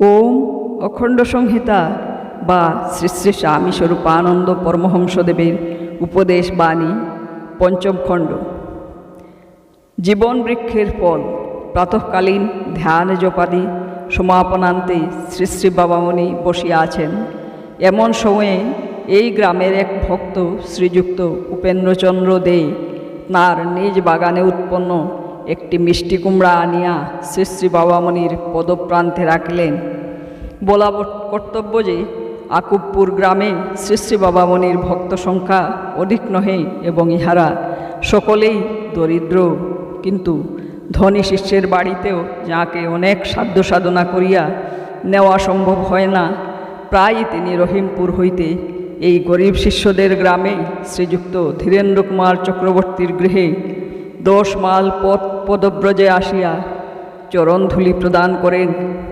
ওম অখণ্ড সংহিতা বা শ্রী শ্রী স্বামী স্বরূপানন্দ পরমহংসদেবের উপদেশ বাণী, পঞ্চম খণ্ড। জীবন বৃক্ষের ফল, প্রাতঃকালীন ধ্যান জপাদি সমাপনান্তে শ্রী শ্রী বাবামণি বসিয়া আছেন। এমন সময়ে এই গ্রামের এক ভক্ত শ্রীযুক্ত উপেন্দ্রচন্দ্র দে তাঁর নিজ বাগানে উৎপন্ন একটি মিষ্টি কুমড়া আনিয়া শ্রী শ্রী বাবামণির পদপ্রান্তে রাখলেন। বলা কর্তব্য যে আকুবপুর গ্রামে শ্রী শ্রী বাবামণির ভক্ত সংখ্যা অধিক নহে এবং ইহারা সকলেই দরিদ্র। কিন্তু ধনী শিষ্যের বাড়িতেও যাকে অনেক সাধ্য সাধনা করিয়া নেওয়া সম্ভব হয় না, প্রায়ই তিনি রহিমপুর হইতে এই গরিব শিষ্যদের গ্রামে শ্রীযুক্ত ধীরেন্দ্র কুমার চক্রবর্তীর গৃহে দশ মাল পদব্রজে আসিয়া চরণধুলি প্রদান করেন।